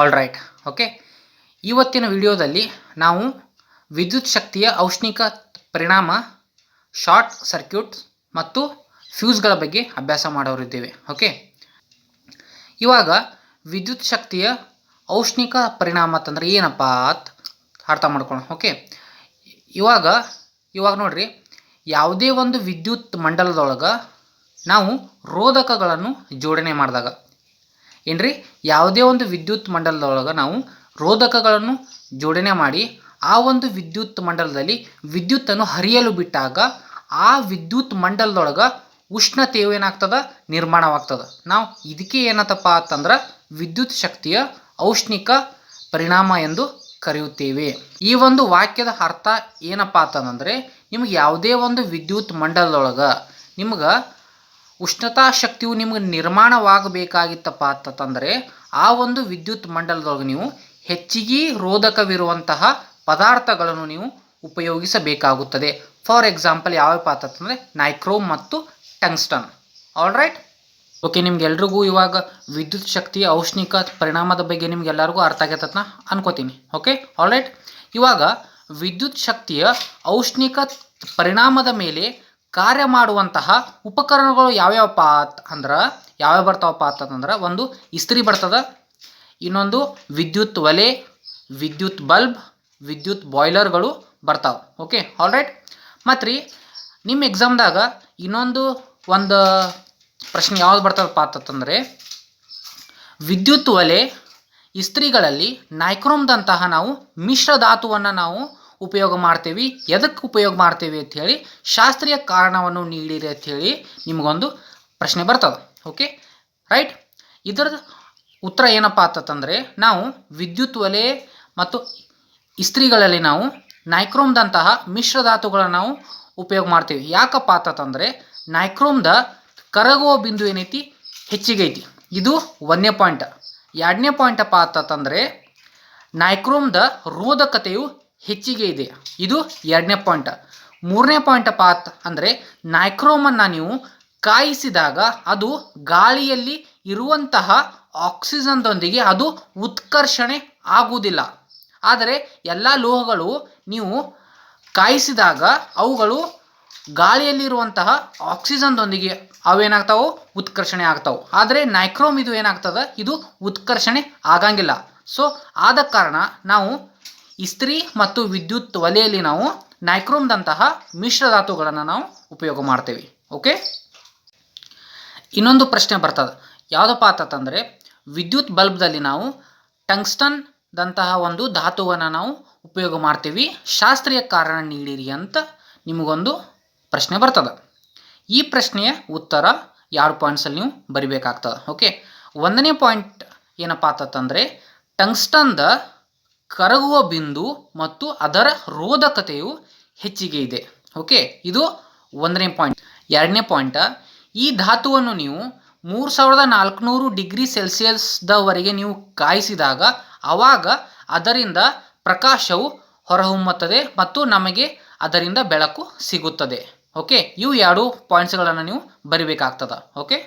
All right okay ಇವತ್ತಿನ ವಿಡಿಯೋದಲ್ಲಿ ನಾವು ವಿದ್ಯುತ್ ಶಕ್ತಿಯ ಔಷ್ಣಿಕ ಪರಿಣಾಮ, ಶಾರ್ಟ್ ಸರ್ಕ್ಯೂಟ್ ಮತ್ತು ಫ್ಯೂಸ್ಗಳ ಬಗ್ಗೆ ಅಭ್ಯಾಸ ಮಾಡೋರಿದ್ದೇವೆ. ಓಕೆ ಇವಾಗ ವಿದ್ಯುತ್ ಶಕ್ತಿಯ ಔಷ್ಣಿಕ ಪರಿಣಾಮ ಅಂತಂದ್ರೆ ಏನಪ್ಪ ಅಂತ ಅರ್ಥ ಮಾಡ್ಕೊಳ್ಳೋಣ. ಓಕೆ ಇವಾಗ ಇವಾಗ ನೋಡಿರಿ, ಯಾವುದೇ ಒಂದು ವಿದ್ಯುತ್ ಮಂಡಲದೊಳಗೆ ನಾವು ರೋಧಕಗಳನ್ನು ಜೋಡಣೆ ಮಾಡಿದಾಗ ಏನ್ರಿ? ಯಾವುದೇ ಒಂದು ವಿದ್ಯುತ್ ಮಂಡಲದೊಳಗೆ ನಾವು ರೋಧಕಗಳನ್ನು ಜೋಡಣೆ ಮಾಡಿ ಆ ಒಂದು ವಿದ್ಯುತ್ ಮಂಡಲದಲ್ಲಿ ವಿದ್ಯುತ್ತನ್ನು ಹರಿಯಲು ಬಿಟ್ಟಾಗ ಆ ವಿದ್ಯುತ್ ಮಂಡಲದೊಳಗೆ ಉಷ್ಣತೆಯು ಏನಾಗ್ತದ? ನಿರ್ಮಾಣವಾಗ್ತದೆ. ನಾವು ಇದಕ್ಕೆ ಏನತ್ತಪ್ಪ ಅಂತಂದ್ರೆ ವಿದ್ಯುತ್ ಶಕ್ತಿಯ ಔಷ್ಣಿಕ ಪರಿಣಾಮ ಎಂದು ಕರೆಯುತ್ತೇವೆ. ಈ ಒಂದು ವಾಕ್ಯದ ಅರ್ಥ ಏನಪ್ಪ ಅಂತಂದ್ರೆ ನಿಮ್ಗೆ ಯಾವುದೇ ಒಂದು ವಿದ್ಯುತ್ ಮಂಡಲದೊಳಗೆ ನಿಮ್ಗೆ ಉಷ್ಣತಾ ಶಕ್ತಿಯು ನಿಮಗೆ ನಿರ್ಮಾಣವಾಗಬೇಕಾಗಿತ್ತಪ್ಪ ಅಂತಂದರೆ ಆ ಒಂದು ವಿದ್ಯುತ್ ಮಂಡಲದೊಳಗೆ ನೀವು ಹೆಚ್ಚಿಗೆ ರೋಧಕವಿರುವಂತಹ ಪದಾರ್ಥಗಳನ್ನು ನೀವು ಉಪಯೋಗಿಸಬೇಕಾಗುತ್ತದೆ. ಫಾರ್ ಎಕ್ಸಾಂಪಲ್ ಯಾವ್ಯಾವ ಅಂತಂದರೆ ನೈಕ್ರೋಮ್ ಮತ್ತು ಟಂಗ್ಸ್ಟನ್ ಆಲ್ ರೈಟ್ ಓಕೆ ನಿಮ್ಗೆಲ್ರಿಗೂ ಇವಾಗ ವಿದ್ಯುತ್ ಶಕ್ತಿಯ ಔಷ್ಣಿಕ ಪರಿಣಾಮದ ಬಗ್ಗೆ ನಿಮ್ಗೆಲ್ಲರಿಗೂ ಅರ್ಥ ಆಗೈತತ್ನ ಅನ್ಕೋತೀನಿ. ಓಕೆ ಆಲ್ ರೈಟ್ ಇವಾಗ ವಿದ್ಯುತ್ ಶಕ್ತಿಯ ಔಷ್ಣಿಕ ಪರಿಣಾಮದ ಮೇಲೆ ಕಾರ್ಯ ಮಾಡುವಂತಹ ಉಪಕರಣಗಳು ಯಾವ್ಯಾವಪ್ಪ ಅಂದ್ರೆ, ಯಾವ್ಯಾವ ಬರ್ತಾವಪ್ಪ ಅಂತಂದ್ರೆ, ಒಂದು ಇಸ್ತ್ರಿ ಬರ್ತದ, ಇನ್ನೊಂದು ವಿದ್ಯುತ್ ಒಲೆ, ವಿದ್ಯುತ್ ಬಲ್ಬ್, ವಿದ್ಯುತ್ ಬಾಯ್ಲರ್ಗಳು ಬರ್ತಾವೆ ಓಕೆ ಆಲ್ ರೈಟ್ ಮತ್ತು ರೀ ನಿಮ್ಮ ಎಕ್ಸಾಮ್ದಾಗ ಇನ್ನೊಂದು ಒಂದು ಪ್ರಶ್ನೆ ಯಾವ್ದು ಬರ್ತದಪ್ಪ ಅಂತಂದರೆ, ವಿದ್ಯುತ್ ಒಲೆ ಇಸ್ತ್ರಿಗಳಲ್ಲಿ ನೈಕ್ರೋಮ್ದಂತಹ ನಾವು ಮಿಶ್ರ ಧಾತುವನ್ನು ನಾವು ಉಪಯೋಗ ಮಾಡ್ತೇವೆ. ಎದಕ್ಕೆ ಉಪಯೋಗ ಮಾಡ್ತೇವೆ ಅಂಥೇಳಿ ಶಾಸ್ತ್ರೀಯ ಕಾರಣವನ್ನು ನೀಡಿರಿ ಅಂಥೇಳಿ ನಿಮಗೊಂದು ಪ್ರಶ್ನೆ ಬರ್ತದೆ. ಓಕೆ ರೈಟ್ ಇದರ ಉತ್ತರ ಏನಪ್ಪ ಅಂತಂದರೆ ನಾವು ವಿದ್ಯುತ್ ಒಲೆ ಮತ್ತು ಇಸ್ತ್ರಿಗಳಲ್ಲಿ ನಾವು ನೈಕ್ರೋಮ್ದಂತಹ ಮಿಶ್ರ ಧಾತುಗಳನ್ನು ನಾವು ಉಪಯೋಗ ಮಾಡ್ತೀವಿ. ಯಾಕಪ್ಪ ಅಂತಂದರೆ ನೈಕ್ರೋಮ್ದ ಕರಗುವ ಬಿಂದು ಏನೈತಿ? ಹೆಚ್ಚಿಗೆ ಐತಿ. ಇದು ಒಂದನೇ ಪಾಯಿಂಟ್. ಎರಡನೇ ಪಾಯಿಂಟಪ್ಪ ಅಂತಂದರೆ ನೈಕ್ರೋಮ್ದ ರೋಧಕತೆಯು ಹೆಚ್ಚಿಗೆ ಇದೆ. ಇದು ಎರಡನೇ ಪಾಯಿಂಟ್ ಮೂರನೇ ಪಾಯಿಂಟ್ ಪಾತ್ ಅಂದರೆ ನೈಕ್ರೋಮನ್ನು ನೀವು ಕಾಯಿಸಿದಾಗ ಅದು ಗಾಳಿಯಲ್ಲಿ ಇರುವಂತಹ ಆಕ್ಸಿಜನ್ದೊಂದಿಗೆ ಅದು ಉತ್ಕರ್ಷಣೆ ಆಗುವುದಿಲ್ಲ. ಆದರೆ ಎಲ್ಲ ಲೋಹಗಳು ನೀವು ಕಾಯಿಸಿದಾಗ ಅವುಗಳು ಗಾಳಿಯಲ್ಲಿರುವಂತಹ ಆಕ್ಸಿಜನ್ದೊಂದಿಗೆ ಅವೇನಾಗ್ತಾವೆ ಉತ್ಕರ್ಷಣೆ ಆಗ್ತಾವೆ. ಆದರೆ ನೈಕ್ರೋಮ್ ಇದು ಏನಾಗ್ತದೆ? ಇದು ಉತ್ಕರ್ಷಣೆ ಆಗಂಗಿಲ್ಲ. ಸೊ ಆದ ಕಾರಣ ನಾವು ಇಸ್ತ್ರಿ ಮತ್ತು ವಿದ್ಯುತ್ ಒಲೆಯಲ್ಲಿ ನಾವು ನೈಕ್ರೋಮ್ದಂತಹ ಮಿಶ್ರಧಾತುಗಳನ್ನು ನಾವು ಉಪಯೋಗ ಮಾಡ್ತೇವೆ. ಓಕೆ? ಇನ್ನೊಂದು ಪ್ರಶ್ನೆ ಬರ್ತದೆ. ಯಾವುದಪ್ಪ ಆತಂದರೆ ವಿದ್ಯುತ್ ಬಲ್ಬ್ದಲ್ಲಿ ನಾವು ಟಂಗ್ಸ್ಟನ್ದಂತಹ ಒಂದು ಧಾತುವನ್ನು ನಾವು ಉಪಯೋಗ ಮಾಡ್ತೀವಿ. ಶಾಸ್ತ್ರೀಯ ಕಾರಣ ನೀಡಿರಿ ಅಂತ ನಿಮಗೊಂದು ಪ್ರಶ್ನೆ ಬರ್ತದೆ. ಈ ಪ್ರಶ್ನೆಯ ಉತ್ತರ ಎರಡು ಪಾಯಿಂಟ್ಸಲ್ಲಿ ನೀವು ಬರಿಬೇಕಾಗ್ತದೆ. ಓಕೆ? ಒಂದನೇ ಪಾಯಿಂಟ್ ಏನಪ್ಪ ಆತಂದರೆ ಟಂಗ್ಸ್ಟನ್ದ ಕರಗುವ ಬಿಂದು ಮತ್ತು ಅದರ ರೋಧಕತೆಯು ಹೆಚ್ಚಿಗೆ ಇದೆ. ಓಕೆ ಇದು ಒಂದನೇ ಪಾಯಿಂಟ್ ಎರಡನೇ ಪಾಯಿಂಟ ಈ ಧಾತುವನ್ನು ನೀವು ಮೂರು ಸಾವಿರದ ನಾಲ್ಕುನೂರು ಡಿಗ್ರಿ ಸೆಲ್ಸಿಯಸ್ದವರೆಗೆ ನೀವು ಕಾಯಿಸಿದಾಗ ಆವಾಗ ಅದರಿಂದ ಪ್ರಕಾಶವು ಹೊರಹೊಮ್ಮುತ್ತದೆ ಮತ್ತು ನಮಗೆ ಅದರಿಂದ ಬೆಳಕು ಸಿಗುತ್ತದೆ. ಓಕೆ ಇವು ಎರಡು ಪಾಯಿಂಟ್ಸ್ಗಳನ್ನು ನೀವು ಬರಿಬೇಕಾಗ್ತದೆ. ಓಕೆ